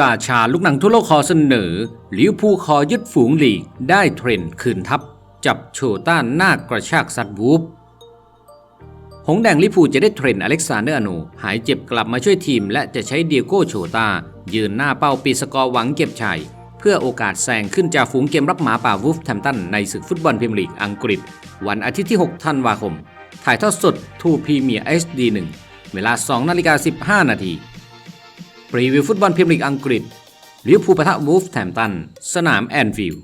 ราชาลูกหนังทั่วโลกขอเสนอลิวอร์พูลขอยึดฝูงลีกได้เทรนด์คืนทัพจับโชต้านหน้ากระชากซัดวูฟหงแดงลิพูจะได้เทรนด์อเล็กซานเดอร์อาโนหายเจ็บกลับมาช่วยทีม และจะใช้เดียโก้โชตา ยืนหน้าเป้าปีสกอร์หวังเก็บชัย เพื่อโอกาสแซงขึ้นจากฝูงเกมรับหมาป่าวูฟแทมตันในศึกฟุตบอลพรีเมียร์ลีกอังกฤษ วันอาทิตย์ที่ 6 ธันวาคม ถ่ายทอดสดทูพีเมียร์ HD 1เวลา 2 นาฬิกา 15 นาที รีวิวฟุตบอลพรีเมียร์ลีกอังกฤษลิเวอร์พูลปะทะวูฟแฮมตัน สนามแอนฟิลด์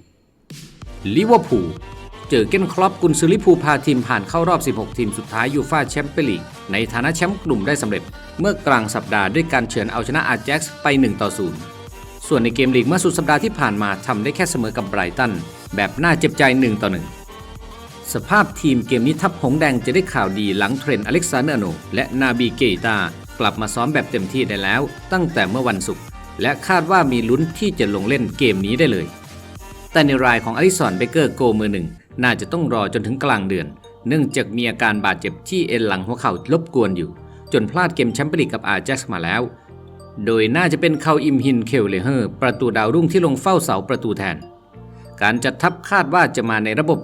ลิเวอร์พูลเจอเกนครอปกุนซือลิเวอร์พูลพาทีมผ่านเข้ารอบ 16 ทีมสุดท้ายยูฟ่าแชมเปี้ยนลีก ในฐานะแชมป์กลุ่มได้สำเร็จ เมื่อกลางสัปดาห์ด้วยการเฉือนเอาชนะอาแจ็กซ์ไป 1 ต่อ 0 ส่วนในเกมลีกเมื่อสุดสัปดาห์ที่ผ่านมาทำได้แค่เสมอกับไบรตัน แบบน่าเจ็บใจ 1 ต่อ 1 สภาพทีมเกมนี้ทัพหงแดงจะได้ข่าวดีหลังเทรนอเล็กซานเดอร์โนและนาบีเกตา กลับมาซ้อมแบบเต็มที่ได้แล้ว ตั้งแต่เมื่อวันศุกร์และคาดว่ามีลุ้นที่จะลงเล่นเกมนี้ได้เลย แต่ในรายของอลิสันเบเกอร์โกมือหนึ่งน่าจะต้องรอจนถึงกลางเดือน เนื่องจากมีอาการบาดเจ็บที่เอ็นหลังหัวเข่ารบกวนอยู่ จนพลาดเกมแชมเปี้ยนลีกกับอาแจ็กซ์มาแล้ว โดยน่าจะเป็นเขาอิมฮินเคลเลเฮอร์ประตูดาวรุ่งที่ลงเฝ้าเสาประตูแทน การจัดทัพคาดว่าจะมาในระบบ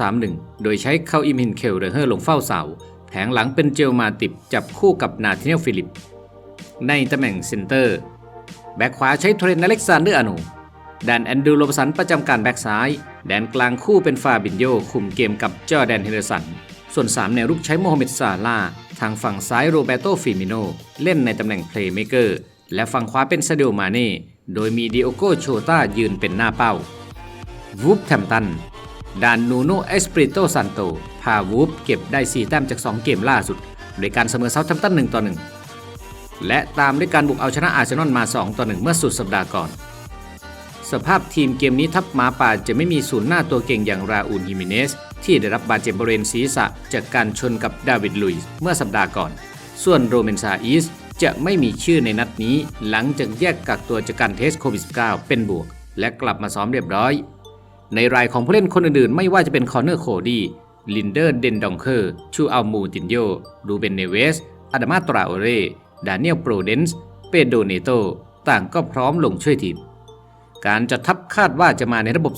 4-2-3-1 โดยใช้เข้าอิมฮินเคลเรเฮอร์ลงเฝ้าเสา แผงหลังเป็นเจลมาติบจับคู่กับนาธาเนลฟิลิป ในตำแหน่งเซนเตอร์ แบ็คขวาใช้เทรนอเล็กซานเดอร์อาโนแดนแอนดูโรบสันประจำการแบ็กซ้าย แดนกลางคู่เป็นฟาบินโยคุมเกมกับจอแดนเฮเดอร์สัน ส่วน3แนวรุกใช้โมฮัมเหม็ดซาลาทางฝั่งซ้ายโรเบโตฟิมิโน เล่นในตำแหน่งเพลย์เมเกอร์ และฝั่งขวาเป็นซาเดโอมาเน่ โดยมีดิโอโกโชตายืนเป็นหน้าเป้าวูฟแทมตัน ด่านนูโนเอสปริโตซันโตพาวูฟเก็บได้ 4 แต้มจาก 2 เกมล่าสุด โดยการเสมอเซาท์แทมตัน1ต่อ1 และตามด้วยการบุกเอาชนะอาร์เซนอลมา 2 ต่อ 1 เมื่อสุดสัปดาห์ก่อน สภาพทีมเกมนี้ทัพหมาป่าจะไม่มีศูนย์หน้าตัวเก่งอย่างราอูลฮิมิเนส ที่ได้รับบาดเจ็บบริเวณศีรษะจากการชนกับดาวิดลุยส์เมื่อสัปดาห์ก่อน ส่วนโรเมนซาอีสจะไม่มีชื่อในนัดนี้ หลังจากแยกกักตัวจากการเทสโควิด -19 เป็นบวก และกลับมาซ้อมเรียบร้อย ในรายของผู้เล่นคนอื่นๆ ไม่ว่าจะเป็นคอนเนอร์โคดี้ลินเดอร์เดนดองเคอร์ ชูอัลมูตินโยรูเบนเนเวส อาดามาตราโอเร ดานิเอลโปรเดนส์ เปโดเนโต ต่างก็พร้อมลงช่วยทีม การจัดทัพคาดว่าจะมาในระบบ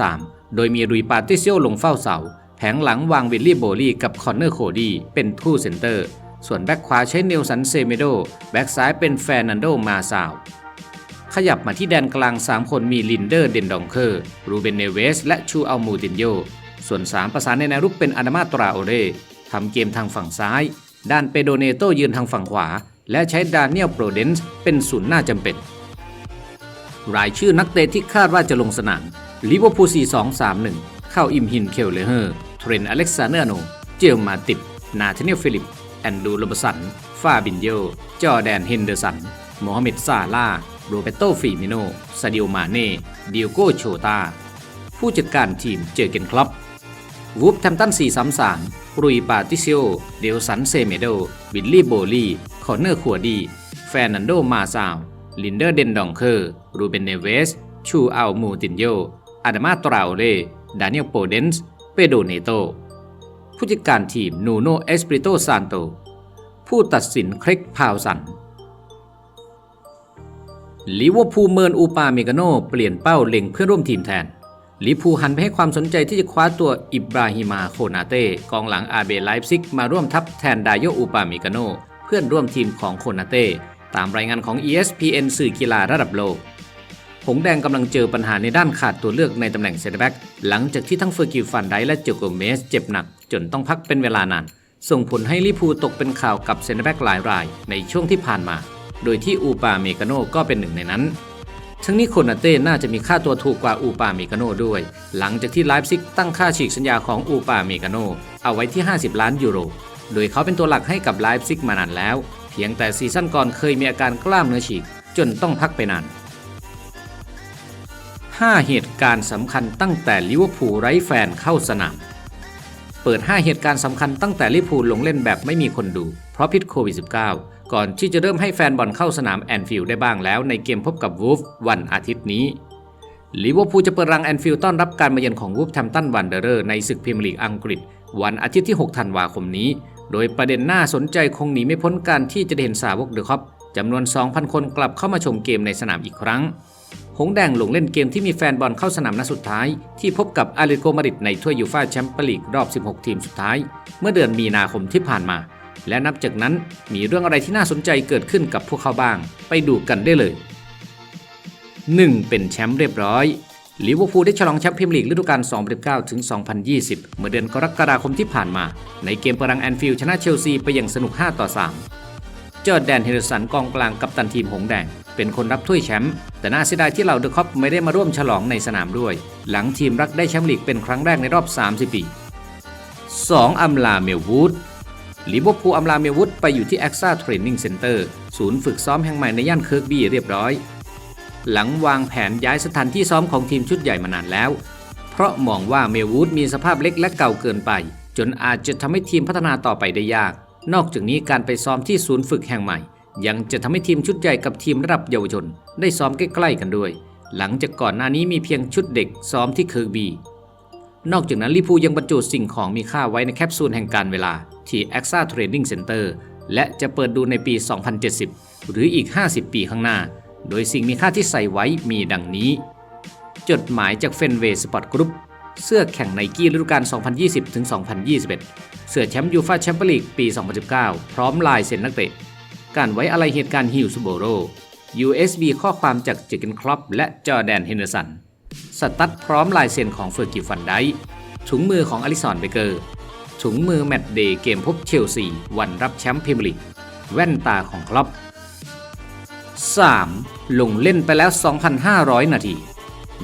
4-3-3 โดยมีรุยปาติเซโอลงเฝ้าเสา แผงหลังวางวิลลี่โบลี่กับคอนเนอร์โคดี้เป็นคู่เซนเตอร์ ส่วนแบ็คขวาใช้เนลสันเซเมโด แบ็คซ้ายเป็นแฟร์นันโดมาซาว ขยับมาที่แดนกลาง 3 คนมีลินเดอร์เดนดองเคอร์รูเบนเนเวส และชูอัลมูตินโย ส่วน 3 ประสานในแนวรุกเป็นอาดามาตราโอเรทำเกมทางฝั่งซ้าย ด้านเปโดเนโตยืนทางฝั่งขวา และใช้ดานิเอลโปรเดนส์เป็นศูนย์หน้าจำเป็น รายชื่อนักเตะที่คาดว่าจะลงสนามลิเวอร์พูล4-2-3-1 เข้าอิมฮินเคลเลเฮอร์ เทรนอเล็กซานเดอร์โน เจลมาติบนาธาเนลฟิลิป แอนดูโรบสัน ฟาบินโย จอแดนเฮนเดอร์สัน โมฮัมเหม็ดซาลา โรเบโตฟิมิโนซาดิโอมาเน่ดิโอโกโชตา ผู้จัดการทีมเจอเกนคลับวูฟแทมตัน 433 รุยปาติซิโอ เดลสันเซเมโด บิลลี่โบลีคอนเนอร์ขัวดี แฟนันโด มาซาว ลินเดอร์เดนดองเคอร์ รูเบนเนเวส ชูอัลมูตินโย อาดามาตราโอเรดานิเอลโปเดนส์ เปโดเนโต ผู้จัดการทีมนูโนเอสปริโตซานโต ผู้ตัดสินคริกพาวสัน ลิเวอร์พูลเมินอูปาเมกาโนเปลี่ยนเป้าเล็งเพื่อนร่วมทีมแทนลิพูหันไปให้ความสนใจที่จะคว้าตัวอิบราฮิมาโคนาเต้กองหลังอาเบไลฟ์ซิกมาร่วมทัพแทนดายโยอูปาเมกาโนเพื่อนร่วมทีมของโคนาเต้ตามรายงานของ ESPN สื่อกีฬาระดับโลก หงแดงกำลังเจอปัญหาในด้านขาดตัวเลือกในตำแหน่งเซนเตอร์แบ็กหลังจากที่ทั้งเฟอร์กิลฟันไดและเจโกเมสเจ็บหนักจนต้องพักเป็นเวลานาน ส่งผลให้ลิพูตกเป็นข่าวกับเซนเตอร์แบ็กหลายรายในช่วงที่ผ่านมา โดยที่อูปาเมกาโนก็เป็นหนึ่งในนั้น ทั้งนี้โคนาเต้น่าจะมีค่าตัวถูกกว่าอูปาเมกาโนด้วย หลังจากที่ไลฟ์ซิกตั้งค่าฉีกสัญญาของอูปาเมกาโนเอาไว้ที่ 50 ล้านยูโร โดยเขาเป็นตัวหลักให้กับไลฟ์ซิกมานานแล้ว เพียงแต่ซีซั่นก่อนเคยมีอาการกล้ามเนื้อฉีกจนต้องพักไปนาน5 เหตุการณ์สำคัญตั้งแต่ลิเวอร์พูลไร้แฟนเข้าสนาม เปิด 5 เหตุการณ์สำคัญตั้งแต่ลิเวอร์พูลลงเล่นแบบไม่มีคนดู ราะพิษโควิด -19 ก่อนที่จะเริ่มให้แฟนบอลเข้าสนามแอนฟิลด์ได้บ้างแล้วในเกมพบกับวูฟวันอาทิตย์นี้ลิเวอร์พูลจะเปิดรังแอนฟิลด์ต้อนรับการมาเยือนของวูฟแทมตันวันเดอร์ในศึกพรีเมียร์ลีกอังกฤษ วันอาทิตย์ที่ 6 ธันวาคมนี้ โดยประเด็นน่าสนใจคงหนีไม่พ้นการที่จะเห็นสาวกเดอะคอปจำนวน 2,000 คนกลับเข้ามาชมเกมในสนามอีกครั้ง หงแดงลงเล่นเกมที่มีแฟนบอลเข้าสนามนัดสุดท้าย ที่พบกับอาเลติโกมาดริดในถ้วยยูฟ่าแชมเปี้ยนลีกรอบ 16 ทีมสุดท้าย เมื่อเดือนมีนาคมที่ผ่านมา และนับจากนั้นมีเรื่องอะไรที่น่าสนใจเกิดขึ้นกับพวกเขาบ้าง ไปดูกันได้เลย 1. เป็นแชมป์เรียบร้อยลิเวอร์พูลได้ฉลองแชมป์พรีเมียร์ลีกฤดูกาล2019ถึง2020 เมื่อเดือนกรกฎาคมที่ผ่านมา ในเกมปรังแอนฟิลด์ชนะเชลซีไปอย่างสนุก 5 ต่อ 3 เจอร์แดนเฮเดอร์สันกองกลางกัปตันทีมหงแดง เป็นคนรับถ้วยแชมป์แต่น่าเสียดายที่เหล่าเดอะคอปไม่ได้มาร่วมฉลองในสนามด้วย หลังทีมรักได้แชมป์ลีกเป็นครั้งแรกในรอบ 30 ปี 2. อัมลาเมลวูด ลิเวอร์พูลอัมลาเมลวูดไปอยู่ที่แอคซ่าเทรนนิ่งเซ็นเตอร์ศูนย์ฝึกซ้อมแห่งใหม่ในย่านเคิร์กบี้เรียบร้อย หลังวางแผนย้ายสถานที่ซ้อมของทีมชุดใหญ่มานานแล้ว เพราะมองว่าเมลวูดมีสภาพเล็กและเก่าเกินไป จนอาจจะทำให้ทีมพัฒนาต่อไปได้ยาก นอกจากนี้การไปซ้อมที่ศูนย์ฝึกแห่งใหม่ ยังจะทำให้ทีมชุดใหญ่กับทีมระดับเยาวชน ได้ซ้อมใกล้ๆกันด้วย หลังจากก่อนหน้านี้มีเพียงชุดเด็กซ้อมที่เคิร์กบีนอกจากนั้นลิพูยังบรรจุสิ่งของมีค่าไว้ในแคปซูลแห่งการเวลา ที่ a x a Training Center และจะเปิดดูในปี 2070 หรืออีก 50 ปีข้างหน้า โดยสิ่งมีค่าที่ใส่ไว้มีดังนี้ จดหมายจากเฟนเวย์สปอร์ตกรุ๊ปเสื้อแข่งไนกี้ฤดูกาล 2020-2021 เสื้อแชมป์ยูฟาแชมเปี้ยนลีกปี 2019 พร้อมลายเซ็นนักเตะ การไว้อะไรเหตุการณ์ฮิลส์โบโร USB ข้อความจากเจเกนคลอปและจอแดนเฮนเดอร์สัน สตัดพร้อมลายเซ็นของเฟอร์กิวฟันไดถุงมือของอลิสันเบเกอร์ ถุงมือแมตต์เดย์เกมพบเชลซีวันรับแชมป์พรีเมียร์ลีกแว่นตาของคลอป 3. ลงเล่นไปแล้ว 2,500 นาที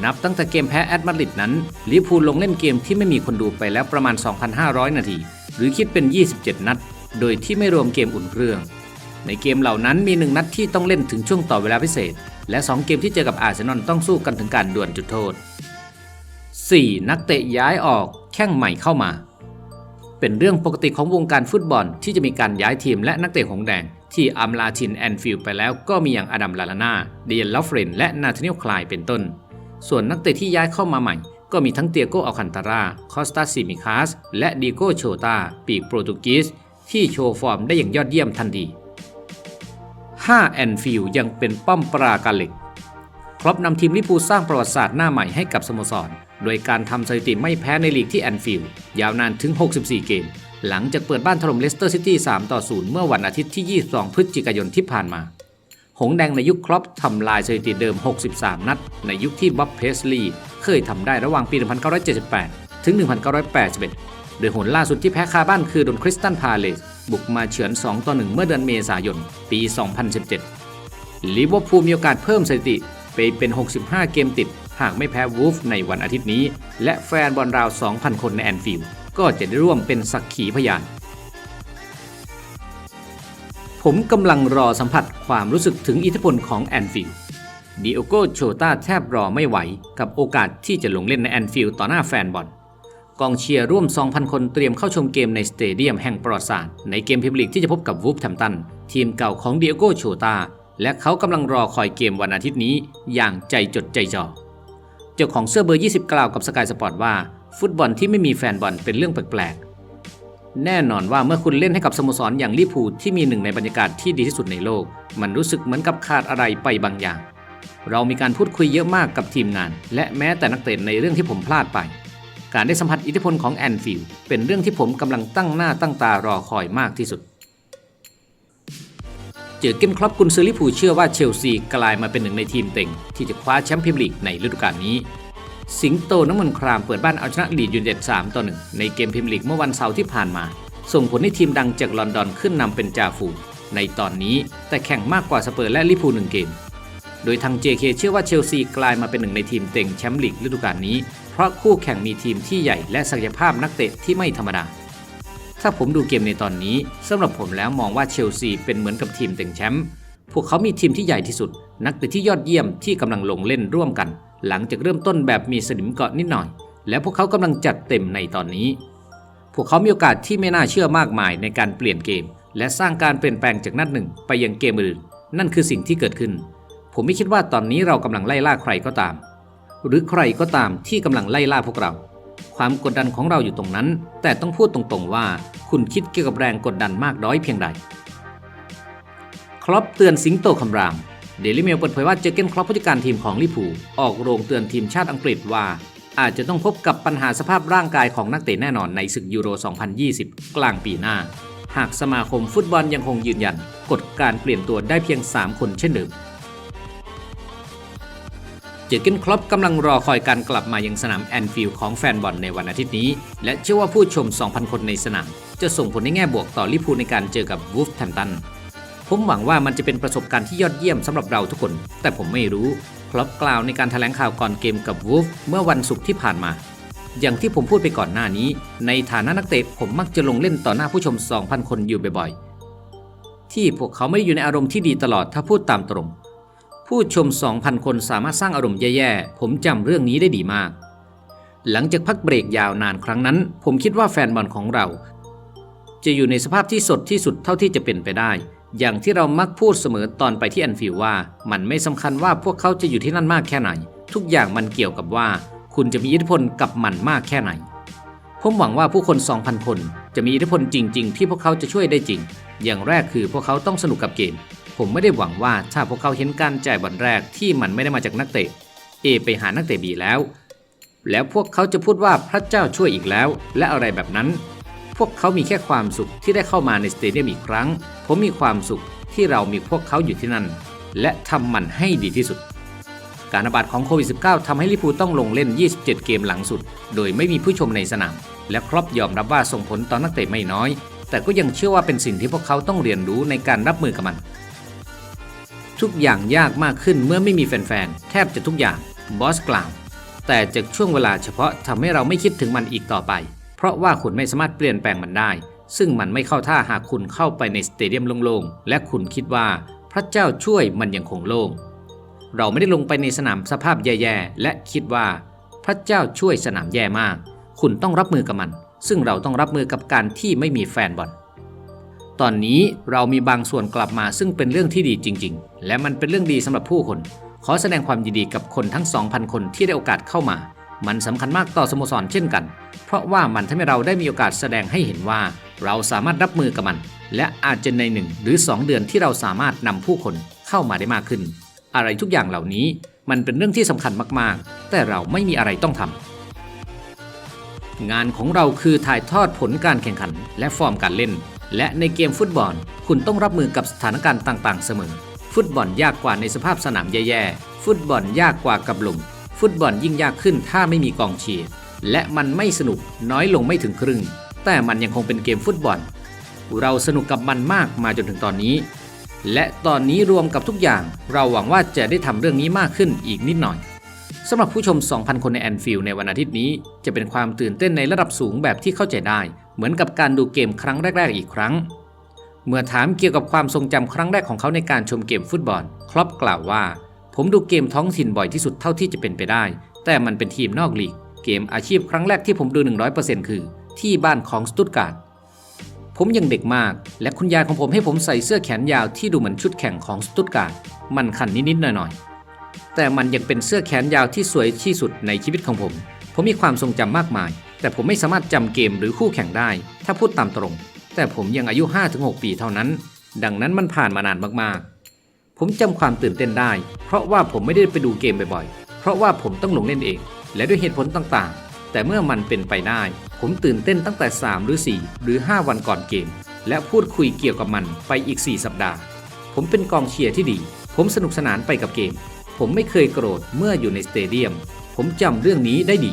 นับตั้งแต่เกมแพ้แอตมาดริดนั้นลิพูลลงเล่นเกมที่ไม่มีคนดูไปแล้วประมาณ 2,500 นาที หรือคิดเป็น 27 นัด โดยที่ไม่รวมเกมอุ่นเครื่อง ในเกมเหล่านั้นมีหนึ่งนัดที่ต้องเล่นถึงช่วงต่อเวลาพิเศษ และ 2 เกมที่เจอกับอาร์เซนอลต้องสู้กันถึงการดวลจุดโทษ 4. นักเตะย้ายออกแข้งใหม่เข้ามา เป็นเรื่องปกติของวงการฟุตบอลที่จะมีการย้ายทีมและนักเตะหงแดง ที่อัมลาทินแอนฟิลไปแล้วก็มีอย่างอดัมลาลานาเดียนลอฟเรนและนาธานิลคลายเป็นต้น ส่วนนักเตะที่ย้ายเข้ามาใหม่ ก็มีทั้งเตียโกอัลคันตารา คอสตาซิมิคาส และดิโกโชตา ปีกโปรตุกีสที่โชว์ฟอร์มได้อย่างยอดเยี่ยมทันที 5. แอนฟิลยังเป็นป้อมปราการเหล็ก ครอปนำทีมลิเวอร์พูสร้างประวัติศาสตร์หน้าใหม่ให้กับสโมสร โดยการทำสถิติไม่แพ้ในลีกที่แอนฟิลด์ยาวนานถึง 64 เกม หลังจากเปิดบ้านถล่มเลสเตอร์ซิตี้ 3 ต่อ 0 เมื่อวันอาทิตย์ที่ 22 พฤศจิกายนที่ผ่านมา หงแดงในยุคครอปทำลายสถิติเดิม 63 นัด ในยุคที่บ๊อบเพสลีย์เคยทำได้ระหว่างปี 1978 ถึง 1981 โดยหนล่าสุดที่แพ้คาบ้านคือโดนคริสตันพาเลสบุกมาเฉือน 2 ต่อ 1 เมื่อเดือนเมษายน ปี 2017 ลิเวอร์พูลมีโอกาสเพิ่มสถิติไปเป็น 65 เกมติด หากไม่แพ้วูฟในวันอาทิตย์นี้ และแฟนบอลราว 2,000 คนในแอนฟิลด์ก็จะได้ร่วมเป็นสักขีพยาน ผมกำลังรอสัมผัสความรู้สึกถึงอิทธิพลของแอนฟิลด์ดิโอโกโชตาแทบรอไม่ไหว กับโอกาสที่จะลงเล่นในแอนฟิลด์ต่อหน้าแฟนบอลกองเชียร์ร่วม 2,000 คนเตรียมเข้าชมเกมในสเตเดียมแห่งประวัติศาสตร์ในเกมพรีเมียร์ลีกที่จะพบกับวูฟแฮมตัน ทีมเก่าของดิโอโกโชตาและเขากำลังรอคอยเกมวันอาทิตย์นี้อย่างใจจดใจจ่อ เจ้าของเสื้อเบอร์ 20 กล่าวกับสกายสปอร์ตว่า ฟุตบอลที่ไม่มีแฟนบอลเป็นเรื่องแปลกๆ แน่นอนว่าเมื่อคุณเล่นให้กับสโมสรอย่างลิพูที่มีหนึ่งในบรรยากาศที่ดีที่สุดในโลก มันรู้สึกเหมือนกับขาดอะไรไปบางอย่าง เรามีการพูดคุยเยอะมากกับทีมงาน และแม้แต่นักเตะในเรื่องที่ผมพลาดไป การได้สัมผัสอิทธิพลของแอนฟิลด์เป็นเรื่องที่ผมกำลังตั้งหน้าตั้งตารอคอยมากที่สุด เจอเกมครอปกุนซือลิเวอร์พูเชื่อว่าเชลซีกลายมาเป็นหนึ่งในทีมเต็ง ที่จะคว้าแชมป์พรีเมียร์ลีกในฤดูกาลนี้ สิงโตน้ำมันครามเปิดบ้านเอาชนะลีดยูไนเต็ด3ต่อ1ในเกมพรีเมียร์ลีกเมื่อวันเสาร์ที่ผ่านมา ส่งผลให้ทีมดังจากลอนดอนขึ้นนำเป็นจ่าฝูงในตอนนี้แต่แข่งมากกว่าสเปอร์และลิเวอร์พูลหนึ่งเกม โดยทาง JK เชื่อว่าเชลซีกลายมาเป็นหนึ่งในทีมเต็งแชมป์ลีกฤดูกาลนี้ เพราะคู่แข่งมีทีมที่ใหญ่และศักยภาพนักเตะที่ไม่ธรรมดา ถ้าผมดูเกมในตอนนี้สำหรับผมแล้วมองว่าเชลซีเป็นเหมือนกับทีมเต็งแชมป์พวกเขามีทีมที่ใหญ่ที่สุด นักเตะที่ยอดเยี่ยมที่กำลังลงเล่นร่วมกัน หลังจากเริ่มต้นแบบมีสนิมเกาะนิดหน่อย และพวกเขากำลังจัดเต็มในตอนนี้ พวกเขามีโอกาสที่ไม่น่าเชื่อมากมายในการเปลี่ยนเกม และสร้างการเปลี่ยนแปลงจากนัดหนึ่งไปยังเกมอื่นนั่นคือสิ่งที่เกิดขึ้น ผมไม่คิดว่าตอนนี้เรากำลังไล่ล่าใครก็ตาม หรือใครก็ตามที่กำลังไล่ล่าพวกเรา ความกดดันของเราอยู่ตรงนั้น แต่ต้องพูดตรงๆว่า คุณคิดเกี่ยวกับแรงกดดันมากน้อยเพียงใด ครอปเตือนสิงโตคำราม เดลิเมลเปิดเผยว่าเจอเกนครอปผู้จัดการทีมของลิเวอร์พูออกโรงเตือนทีมชาติอังกฤษว่า อาจจะต้องพบกับปัญหาสภาพร่างกายของนักเตะแน่นอนในศึกยูโร 2020 กลางปีหน้า หากสมาคมฟุตบอลยังคงยืนยันกฎการเปลี่ยนตัวได้เพียง 3 คนเช่นเดิม เจอร์เกนครอปกำลังรอคอยการกลับมายังสนามแอนฟิลด์ของแฟนบอลในวันอาทิตย์นี้ และเชื่อว่าผู้ชม 2,000 คนในสนาม จะส่งผลในแง่บวกต่อลิพูในการเจอกับวูฟแทมตันผมหวังว่ามันจะเป็นประสบการณ์ที่ยอดเยี่ยมสำหรับเราทุกคน แต่ผมไม่รู้ครอปกล่าวในการแถลงข่าวก่อนเกมกับวูฟเมื่อวันศุกร์ที่ผ่านมา อย่างที่ผมพูดไปก่อนหน้านี้ ในฐานะนักเตะผมมักจะลงเล่นต่อหน้าผู้ชม 2,000 คนอยู่บ่อยๆที่พวกเขาไม่อยู่ในอารมณ์ที่ดีตลอดถ้าพูดตามตรง ผู้ชม 2,000 คนสามารถสร้างอารมณ์แย่ๆ ผมจำเรื่องนี้ได้ดีมาก หลังจากพักเบรกยาวนานครั้งนั้น ผมคิดว่าแฟนบอลของเรา จะอยู่ในสภาพที่สดที่สุดเท่าที่จะเป็นไปได้ อย่างที่เรามักพูดเสมอตอนไปที่แอนฟิลว่า มันไม่สำคัญว่าพวกเขาจะอยู่ที่นั่นมากแค่ไหน ทุกอย่างมันเกี่ยวกับว่า คุณจะมีอิทธิพลกับมันมากแค่ไหน ผมหวังว่าผู้คน 2,000 คน จะมีอิทธิพลจริง ๆ ที่พวกเขาจะช่วยได้จริง อย่างแรกคือพวกเขาต้องสนุกกับเกม ผมไม่ได้หวังว่าถ้าพวกเขาเห็นการจ่ายบอลแรกที่มันไม่ได้มาจากนักเตะ A ไปหานักเตะ B แล้ว แล้วพวกเขาจะพูดว่าพระเจ้าช่วยอีกแล้ว และอะไรแบบนั้น พวกเขามีแค่ความสุขที่ได้เข้ามาในสเตเดียมอีกครั้ง ผมมีความสุขที่เรามีพวกเขาอยู่ที่นั่น และทำมันให้ดีที่สุด การระบาดของโควิด -19 ทำให้ลิเวอร์พูต้องลงเล่น 27 เกมหลังสุด โดยไม่มีผู้ชมในสนาม และครอปยอมรับว่าส่งผลต่อนักเตะไม่น้อย แต่ก็ยังเชื่อว่าเป็นสิ่งที่พวกเขาต้องเรียนรู้ในการรับมือกับมัน ทุกอย่างยากมากขึ้นเมื่อไม่มีแฟนๆ แทบจะทุกอย่าง บอสกล่าว แต่จากช่วงเวลาเฉพาะทำให้เราไม่คิดถึงมันอีกต่อไป เพราะว่าคุณไม่สามารถเปลี่ยนแปลงมันได้ ซึ่งมันไม่เข้าท่าหากคุณเข้าไปในสเตเดียมโล่งๆ และคุณคิดว่าพระเจ้าช่วยมันยังคงโล่ง เราไม่ได้ลงไปในสนามสภาพแย่ๆ และคิดว่า พระเจ้าช่วยสนามแย่มาก คุณต้องรับมือกับมัน ซึ่งเราต้องรับมือกับการที่ไม่มีแฟนบอล ตอนนี้เรามีบางส่วนกลับมาซึ่งเป็นเรื่องที่ดีจริง ๆ และมันเป็นเรื่องดีสำหรับผู้คน ขอแสดงความยินดีกับคนทั้ง 2,000 คนที่ได้โอกาสเข้ามา มันสำคัญมากต่อสโมสรเช่นกัน เพราะว่ามันทำให้เราได้มีโอกาสแสดงให้เห็นว่า เราสามารถรับมือกับมัน และอาจจะในหนึ่งหรือ 2 เดือนที่เราสามารถนำผู้คนเข้ามาได้มากขึ้น อะไรทุกอย่างเหล่านี้มันเป็นเรื่องที่สำคัญมากๆ แต่เราไม่มีอะไรต้องทำงานของเราคือถ่ายทอดผลการแข่งขันและฟอร์มการเล่น และในเกมฟุตบอล คุณต้องรับมือกับสถานการณ์ต่างๆ เสมอ ฟุตบอลยากกว่าในสภาพสนามแย่ๆ ฟุตบอลยากกว่ากับหลุม ฟุตบอลยิ่งยากขึ้นถ้าไม่มีกองเชียร์ และมันไม่สนุกน้อยลงไม่ถึงครึ่ง แต่มันยังคงเป็นเกมฟุตบอล เราสนุกกับมันมากมาจนถึงตอนนี้ และตอนนี้รวมกับทุกอย่าง เราหวังว่าจะได้ทำเรื่องนี้มากขึ้นอีกนิดหน่อยสำหรับผู้ชม 2,000 คนในแอนฟิลด์ในวันอาทิตย์นี้ จะเป็นความตื่นเต้นในระดับสูงแบบที่เข้าใจได้ เหมือนกับการดูเกมครั้งแรก ๆ อีกครั้ง เมื่อถามเกี่ยวกับความทรงจำครั้งแรกของเขาในการชมเกมฟุตบอลครอปกล่าวว่า ผมดูเกมท้องถิ่นบ่อยที่สุดเท่าที่จะเป็นไปได้ แต่มันเป็นทีมนอกลีก เกมอาชีพครั้งแรกที่ผมดู 100%คือ ที่บ้านของสตุตการ์ดผมยังเด็กมาก และคุณยายของผมให้ผมใส่เสื้อแขนยาวที่ดูเหมือนชุดแข่งของสตุตการ์ดมันคันนิดๆหน่อยๆแต่มันยังเป็นเสื้อแขนยาวที่สวยที่สุดในชีวิตของผม ผมมีความทรงจำมากมาย แต่ผมไม่สามารถจำเกมหรือคู่แข่งได้ ถ้าพูดตามตรง แต่ผมยังอายุ 5-6 ปีเท่านั้น ดังนั้นมันผ่านมานานมากๆ ผมจำความตื่นเต้นได้ เพราะว่าผมไม่ได้ไปดูเกมบ่อยๆ เพราะว่าผมต้องลงเล่นเอง และด้วยเหตุผลต่างๆ แต่เมื่อมันเป็นไปได้ ผมตื่นเต้นตั้งแต่ 3 หรือ 4 หรือ 5 วันก่อนเกม และพูดคุยเกี่ยวกับมันไปอีก 4 สัปดาห์ ผมเป็นกองเชียร์ที่ดี ผมสนุกสนานไปกับเกม ผมไม่เคยโกรธเมื่ออยู่ในสเตเดียม ผมจำเรื่องนี้ได้ดี